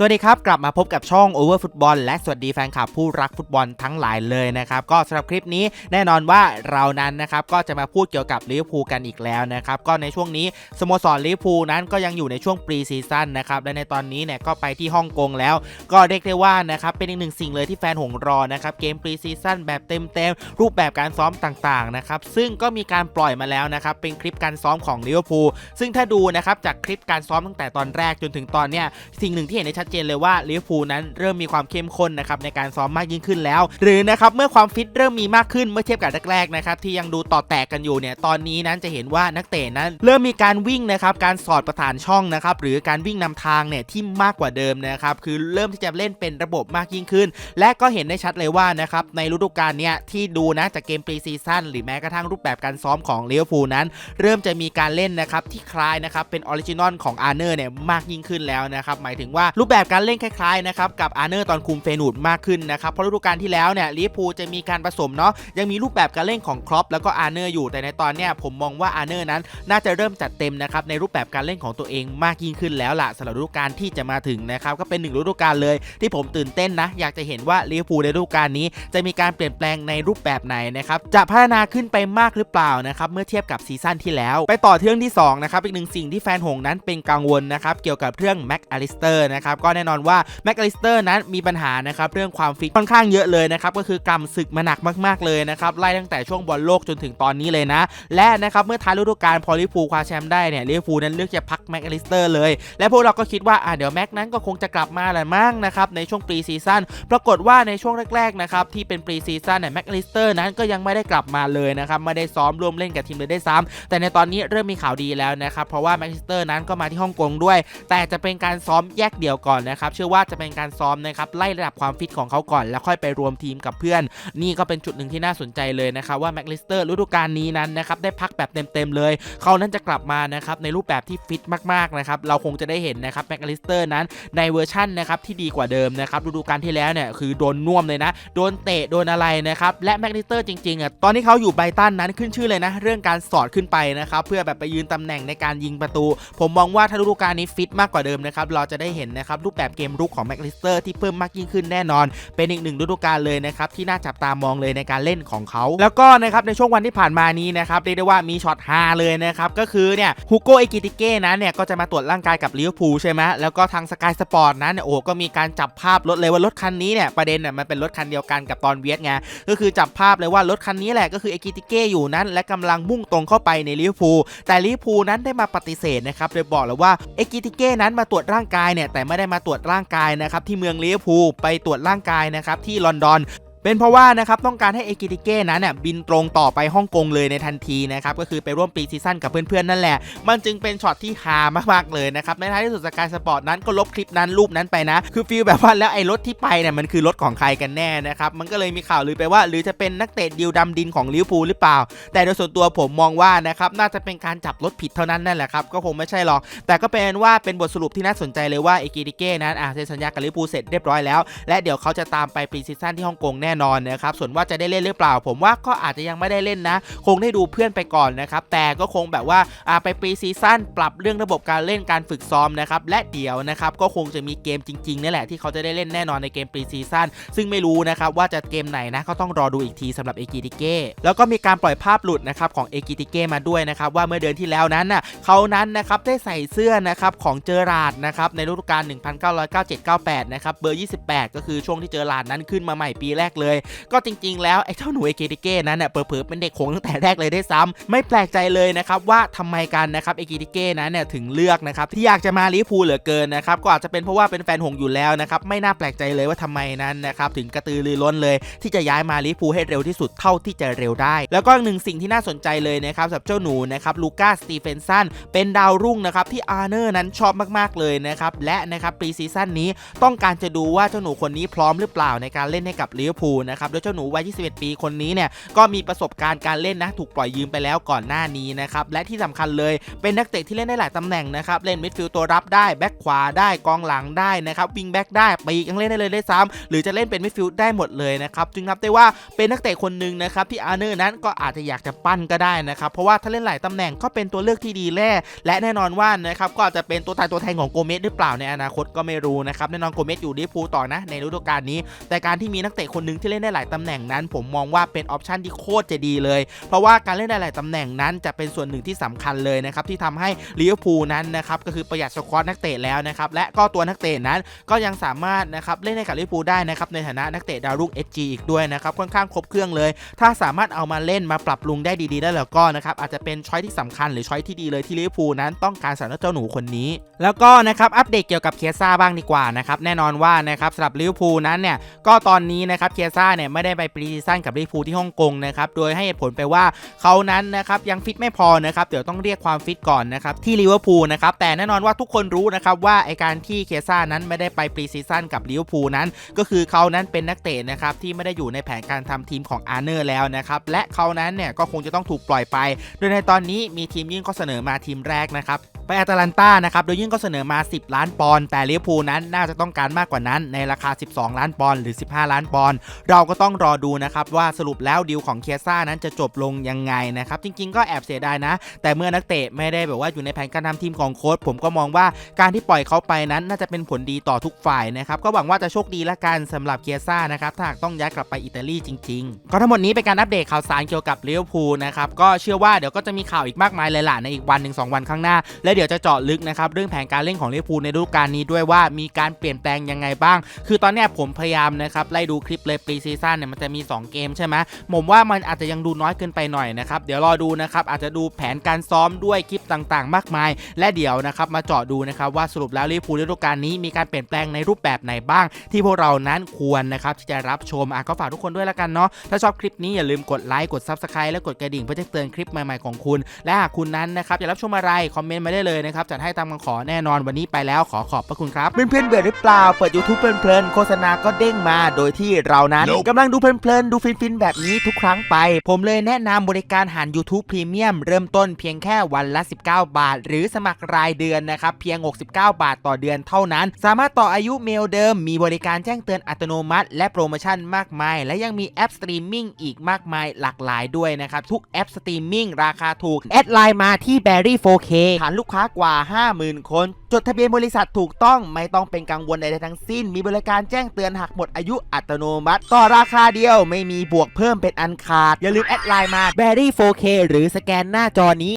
สวัสดีครับ กลับมาพบกับช่อง Over Football และสวัสดีแฟนคลับผู้รักฟุตบอลทั้งหลายเลยนะครับ ก็สำหรับคลิปนี้แน่นอนว่าเรานั้นนะครับก็จะมาพูดเกี่ยวกับลิเวอร์พูลกันอีกแล้วนะครับ ก็ในช่วงนี้สโมสรลิเวอร์พูลนั้นก็ยังอยู่ในช่วงปรีซีซั่นนะครับ และในตอนนี้เนี่ยก็ไปที่ฮ่องกงแล้ว ก็เรียกได้ว่านะครับเป็นอีกหนึ่งสิ่งเลยที่แฟนหงรอนะครับเกมปรีซีซั่นแบบเต็มๆรูปแบบการซ้อมต่างๆนะครับซึ่งก็มีการปล่อยมาแล้วนะครับเป็นคลิปการซ้อมของลิเวอร์พูลซึ่งถ้าดูนะครับจากคลิปการซ้อมตั้งแต่ตอนแรกจนถึงตอนเนี้ยสิ่งหนึ่งที่เห็นได้ชัดเจนเลยว่าลิเวอร์พูลนั้นเริ่มมีความเข้มข้นนะครับในการซ้อมมากยิ่งขึ้นแล้ว หรือนะครับเมื่อความฟิตเริ่มมีมากขึ้นเมื่อเทียบกับแรกๆนะครับที่ยังดูต่อแตกกันอยู่เนี่ยตอนนี้นั้นจะเห็นว่านักเตะนั้น เริ่มมีการวิ่งนะครับการสอดประธานช่องนะครับหรือการวิ่งนำทางเนี่ยที่มากกว่าเดิมนะครับคือเริ่มที่จะเล่นเป็นระบบมากยิ่งขึ้น และก็เห็นได้ชัดเลยว่านะครับในฤดูกาลเนี้ยที่ดูนะจากเกมปรีซีซั่นหรือแม้กระทั่งรูปแบบการซ้อมของลิเวอร์พูลนั้น เริ่มจะมีการเล่นนะครับที่คล้ายนะครับเป็นออริจินอลของอาร์เนอร์เนี่ยมากยิ่งขึ้นแล้วนะครับหมายถึงว่ารูปแบบการเล่นคล้ายๆนะครับกับอาร์เนอร์ตอนคุมเฟนูดมากขึ้นนะครับเพราะฤดูกาลที่แล้วเนี่ยลิเวอร์พูลจะมีการผสมเนาะยังมีรูปแบบการเล่นของครอปแล้วก็อาร์เนอร์อยู่แต่ในตอนเนี้ยผมมองว่าอาร์เนอร์นั้น น่าจะเริ่มจัดเต็มนะครับในรูปแบบการเล่นของตัวเองมากยิ่งขึ้นแล้วล่ะสำหรับฤดูกาลที่จะมาถึงนะครับก็เป็นหนึ่งฤดูกาลเลย ที่ผมตื่นเต้นนะ อยากจะเห็นว่าลิเวอร์พูลในฤดูกาลนี้ จะมีการเปลี่ยนแปลงในรูปแบบไหนนะครับจะพัฒนาขึ้นไปมากหรือเปล่านะครับเมื่อเทียบกับซีซั่นที่แล้ว ไปต่อเรื่องที่สองนะครับอีกหนึ่งสิ่งที่แฟนหงนั้นเป็นกังวลนะครับเกี่ยวกับเรื่องแม็กอลิสเตอร์นะครับก็แน่นอนว่าแม็กอลิสเตอร์นั้นมีปัญหานะครับเรื่องความฟิตค่อนข้างเยอะเลยนะครับก็คือกำศึกมาหนักมากๆเลยนะครับไล่ตั้งแต่ช่วงบอลโลกจนถึงตอนนี้เลยนะ และนะครับเมื่อท้ายฤดูกาลพอลิเวอร์พูลคว้าแชมป์ได้เนี่ยลิเวอร์พูลนั้นเลือกจะพักแม็กอลิสเตอร์เลย และพวกเราก็คิดว่าอะเดี๋ยวแม็กนั้นก็คงจะกลับมาแหละมั้งนะครับในช่วงปรีซีซั่นปรากฏว่าในช่วงแรกๆนะครับที่เป็นปรีซีซั่นเนี่ยแม็กอลิสเตอร์นั้นก็ยังไม่ได้กลับมาเลยนะครับไม่ได้ซ้อมร่วมเล่นกับทีมเลยได้ซ้ำแต่ในตอนนี้เริ่มมีข่าวดีแล้วนะครับเพราะว่าแม็กอลิสเตอร์นั้นก็มาที่ฮ่องกงด้วย แต่จะเป็นการซ้อมแยกเดี่ยวก่อนนะครับ เชื่อว่าจะเป็นการซ้อมนะครับไล่ระดับความฟิตของเขาก่อน แล้วค่อยไปรวมทีมกับเพื่อน นี่ก็เป็นจุดหนึ่งที่น่าสนใจเลยนะครับว่าแม็กลิสเตอร์ฤดูกาลนี้นั้นนะครับได้พักแบบเต็มๆเลยเขานั้นจะกลับมานะครับในรูปแบบที่ฟิตมากๆนะครับเราคงจะได้เห็นนะครับแม็กลิสเตอร์นั้นในเวอร์ชั่นนะครับที่ดีกว่าเดิมนะครับฤดูกาลที่แล้วเนี่ยคือโดนน่วมเลยนะ โดนเตะโดนอะไรนะครับและแม็กลิสเตอร์จริงๆอะตอนที่เขาอยู่ไบตันนั้นขึ้นชื่อเลยนะ เรื่องการสอดขึ้นไปนะครับเพื่อแบบไปยืนตำแหน่งในการยิงประตู ผมมองว่าถ้าฤดูกาลนี้ฟิตมากกว่าเดิมนะครับเราจะได้เห็นนะครับรูปแบบเกมรุกของแม็กลิสเตอร์ที่เพิ่มมากยิ่งขึ้นแน่นอน เป็นอีกหนึ่งฤดูกาลเลยนะครับที่น่าจับตามองเลยในการเล่นของเขา แล้วก็นะครับในช่วงวันที่ผ่านมานี้นะครับเรียกได้ว่ามีช็อตฮาเลยนะครับก็คือเนี่ยฮูโกเอกิติเก้นั้นเนี่ยก็จะมาตรวจร่างกายกับลิเวอร์พูลใช่ไหมแล้วก็ทางสกายสปอร์ตนั้นเนี่ยโอ้ก็มีการจับภาพรถเลยว่ารถคันนี้เนี่ยประเด็นเนี่ยมันเป็นรถคันเดียวกันกับตอนเวียดไงก็คือจับภาพเลยว่ารถคันนี้แหละก็คือเอกิติเก้อยู่นั้น และกำลังมุ่งตรงเข้าไปในลิเวอร์พูลแต่ลิเวอร์พูลนั้นได้มาปฏิเสธนะครับโดยบอกเลยว่าเอกิติเก้นั้นมาตรวจร่างกายเนี่ยแต่ไม่ได้มาตรวจร่างกายนะครับที่เมืองลิเวอร์พูลไปตรวจร่างกายนะครับที่ลอนดอน เป็นเพราะว่านะครับต้องการให้เอกิติเก้นั้นเนี่ยบินตรงต่อไปฮ่องกงเลยในทันทีนะครับก็คือไปร่วมปีซีซั่นกับเพื่อนๆนั่นแหละ มันจึงเป็นช็อตที่ฮามากๆเลยนะครับในท้ายที่สุดสกายสปอร์ตนั้นก็ลบคลิปนั้นรูปนั้นไปนะ คือฟีลแบบว่าแล้วไอ้รถที่ไปเนี่ยมันคือรถของใครกันแน่นะครับมันก็เลยมีข่าวลือไปว่า หรือจะเป็นนักเตะดิวดำดินของลิเวอร์พูลหรือเปล่า แต่โดยส่วนตัวผมมองว่านะครับน่าจะเป็นการจับรถผิดเท่านั้นนั่นแหละครับก็คงไม่ใช่หรอกแต่ก็เป็นว่าเป็นบทสรุปที่น่าสนใจเลยว่าเอกิติเก้นั้นอะเซ็นสัญญากับลิเวอร์พูลเสร็จเรียบร้อยแล้วและเดี๋ยวเขาจะตามไปปีซีซั่นที่ฮ่องกงแน่นอนนะครับส่วนว่าจะได้เล่นหรือเปล่า ผมว่าก็อาจจะยังไม่ได้เล่นนะ คงได้ดูเพื่อนไปก่อนนะครับแต่ก็คงแบบว่าไปปีซีซั่นปรับเรื่องระบบการเล่นการฝึกซ้อมนะครับและเดี๋ยวนะครับก็คงจะมีเกมจริงๆนี่แหละที่เขาจะได้เล่นแน่นอนในเกมปีซีซั่นซึ่งไม่รู้นะครับว่าจะเกมไหนนะก็ต้องรอดูอีกทีสำหรับเอกิติเก้แล้วก็มีการปล่อยภาพหลุดนะครับของเอกิติเก้มาด้วยนะครับว่าเมื่อเดือนที่แล้วนั้นน่ะเขานั้นนะครับได้ใส่เสื้อนะครับของเจอราร์ดนะครับในฤดูกาล1997-98นะครับเบอร์ 28 ก็คือช่วงที่เจอราร์ดนั้นขึ้นมาใหม่ปีแรกเลย ก็จริง ๆ แล้วไอ้เจ้าหนูเอเกติเก้นั้นเนี่ยเผลอๆเป็นเด็กโขงตั้งแต่แรกเลยได้ซ้ำไม่แปลกใจเลยนะครับว่าทำไมกันนะครับเอเกติเก้นั้นเนี่ยถึงเลือกนะครับที่อยากจะมาลิพูเหลือเกินนะครับก็อาจจะเป็นเพราะว่าเป็นแฟนหงอยู่แล้วนะครับไม่น่าแปลกใจเลยว่าทำไมนั้นนะครับถึงกระตือรือร้นเลย ที่จะย้ายมาลิพูให้เร็วที่สุดเท่าที่จะเร็วได้ แล้วก็อีกหนึ่งสิ่งที่น่าสนใจเลยนะครับสำหรับเจ้าหนูนะครับลูก้าสตีเฟนสันเป็นดาวรุ่งนะครับที่อาร์เนอร์นั้นชอบมากๆเลยนะครับและนะครับปีซีซั่นนี้ต้องการจะดูว่าเจ้าหนูคนนี้พร้อมหรือเปล่าในการเล่นให้กับลิเวอร์พูลพูลนะครับโดยเจ้าหนูวัย21 ปีคนนี้เนี่ยก็มีประสบการณ์การเล่นนะถูกปล่อยยืมไปแล้วก่อนหน้านี้นะครับและที่สำคัญเลยเป็นนักเตะที่เล่นได้หลายตำแหน่งนะครับเล่นมิดฟิลด์ตัวรับได้แบ็คขวาได้กองหลังได้นะครับวิงแบ็กได้ปีกยังเล่นได้เลยได้ซ้ำหรือจะเล่นเป็นมิดฟิลด์ได้หมดเลยนะครับจึงนับได้ว่าเป็นนักเตะคนหนึ่งนะครับที่อาร์เนอร์นั้นก็อาจจะอยากจะปั้นก็ได้นะครับเพราะว่าถ้าเล่นหลายตำแหน่งก็เป็นตัวเลือกที่ดีแล่และแน่นอนว่านะครับก็อาจจะเป็นตัวตายตัวแทนของโกเมสหรือเปล่าในอนาคตก็ไม่รู้นะครับแน่นอนโกเมสอยู่ลิเวอร์พูต่อนะในฤดูกาลนี้ แต่การที่มีนักเตะคนหนึ่งที่เล่นได้หลายตำแหน่งนั้น ผมมองว่าเป็นออปชันที่โคตรจะดีเลย เพราะว่าการเล่นได้หลายตำแหน่งนั้นจะเป็นส่วนหนึ่งที่สำคัญเลยนะครับที่ทำให้ลิเวอร์พูลนั้นนะครับก็คือประหยัดสควอตนักเตะแล้วนะครับและก็ตัวนักเตะนั้นก็ยังสามารถนะครับเล่นให้กับลิเวอร์พูลได้นะครับในฐานะนักเตะดาวรุ่ง SG อีกด้วยนะครับค่อนข้างครบเครื่องเลย ถ้าสามารถเอามาเล่นมาปรับปรุงได้ดีๆได้แล้วก็นะครับอาจจะเป็นช้อยที่สำคัญหรือช้อยที่ดีเลยที่ลิเวอร์พูลนั้นต้องการสำหรับเจ้าหนูคนนี้ แล้วก็นะครับอัปเดตเกี่ยวกับเคซ่าบ้างดีกว่านะครับแน่นอนว่านะครับสำหรับลิเวอร์พูลนั้นเนี่ยก็ตอนนี้นะครับเคซ่าเนี่ยไม่ได้ไปปรีซีซั่นกับลิเวอร์พูลที่ฮ่องกงนะครับโดยให้เหตุผลไปว่าเขานั้นนะครับยังฟิตไม่พอนะครับเดี๋ยวต้องเรียกความฟิตก่อนนะครับที่ลิเวอร์พูลนะครับแต่แน่นอนว่าทุกคนรู้นะครับว่าไอการที่เคซ่านั้นไม่ได้ไปปรีซีซั่นกับลิเวอร์พูลนั้น ก็คือเขานั้นเป็นนักเตะนะครับที่ไม่ได้อยู่ในแผนการทำทีมของอาร์เนอร์แล้วนะครับและเขานั้นเนี่ยก็คงจะต้องถูกปล่อยไป โดยในตอนนี้มีทีมยื่นข้อเสนอมาทีมแรกนะครับ ไปแอตแลนตานะครับโดยยื่นข้อเสนอมา 10 ล้านปอนด์แต่ลิเวอร์พูลนั้นน่าจะต้องการมากกว่านั้นในราคา 12 ล้านปอนด์หรือ 15 ล้านปอนด์เราก็ต้องรอดูนะครับว่าสรุปแล้วดีลของเคียซ่านั้นจะจบลงยังไงนะครับจริงๆ ก็แอบเสียดายนะ แต่เมื่อนักเตะไม่ได้แบบว่าอยู่ในแผนการทำทีมของโค้ชผมก็มองว่าการที่ปล่อยเขาไปนั้นน่าจะเป็นผลดีต่อทุกฝ่ายนะครับก็หวังว่าจะโชคดีละกันสำหรับเคียซ่านะครับถ้าหากต้องย้ายกลับไปอิตาลีจริง ๆ ก็ทั้งหมดนี้เป็นการอัปเดตข่าวสารเกี่ยวกับลิเวอร์พูลนะครับก็เชื่อว่าเดี๋ยวก็จะมีข่าวอีกมากมายเลยล่ะในอีกวันหนึ่งสองวันข้างหน้าและเดี๋ยวจะเจาะลึกนะครับเรื่องแผนการเล่นของลิเวอร์พูลในฤดูกาลนี้ด้วยว่ามีการเปลี่ยนแปลงยังไงบ้าง คือตอนนี้ผมพยายามนะครับไล่ดูคลิปเลยปีซีซั่นเนี่ยมันจะมี 2 เกมใช่ไหมผมว่ามันอาจจะยังดูน้อยเกินไปหน่อยนะครับเดี๋ยวรอดูนะครับอาจจะดูแผนการซ้อมด้วยคลิปต่างๆ มากมาย และเดี๋ยวนะครับมาเจาะดูนะครับว่าสรุปแล้วลิเวอร์พูลฤดูกาลนี้มีการเปลี่ยนแปลงในรูปแบบไหนบ้าง ที่พวกเรานั้นควรนะครับที่จะรับชมอะก็ฝากทุกคนด้วยละกันเนาะถ้าชอบคลิปนี้อย่าลืมกดไลค์กด Subscribe และกดกระดิ่งเพื่อจะเตือนคลิปใหม่ๆของคุณ และหากคุณนั้นนะครับอยากรับชมอะไรคอมเมนต์มาได้เลยนะครับจัดให้ตามคำขอแน่นอนวันนี้ไปแล้วขอขอบพระคุณครับเพื่อนๆเบื่อหรือเปล่าเปิด YouTube เพลินๆโฆษณาก็เด้งมา โดยที่เรานั้น Nope กำลังดูเพลินๆดูฟินๆแบบนี้ทุกครั้งไป ผมเลยแนะนำบริการหาร YouTube Premium เริ่มต้นเพียงแค่วันละ 19 บาท หรือสมัครรายเดือนนะครับเพียง 69 บาทต่อเดือนเท่านั้น สามารถต่ออายุเมลเดิม มีบริการแจ้งเตือนอัตโนมัติ และโปรโมชั่นมากมาย และยังมีแอปสตรีมมิ่งอีกมากมายหลากหลายด้วยนะครับทุกแอปสตรีมมิ่งราคาถูกแอดไลน์มาที่ Berry 4K ฐานลูกค้ากว่า 50,000 คน จดทะเบียนบริษัทถูกต้องไม่ต้องเป็นกังวลใดๆทั้งสิ้น มีบริการแจ้งเตือนหักหมดอายุอัตโนมัติ ต่อราคาเดียวไม่มีบวกเพิ่มเป็นอันขาด อย่าลืมแอดไลน์มา Berry 4K หรือสแกนหน้าจอนี้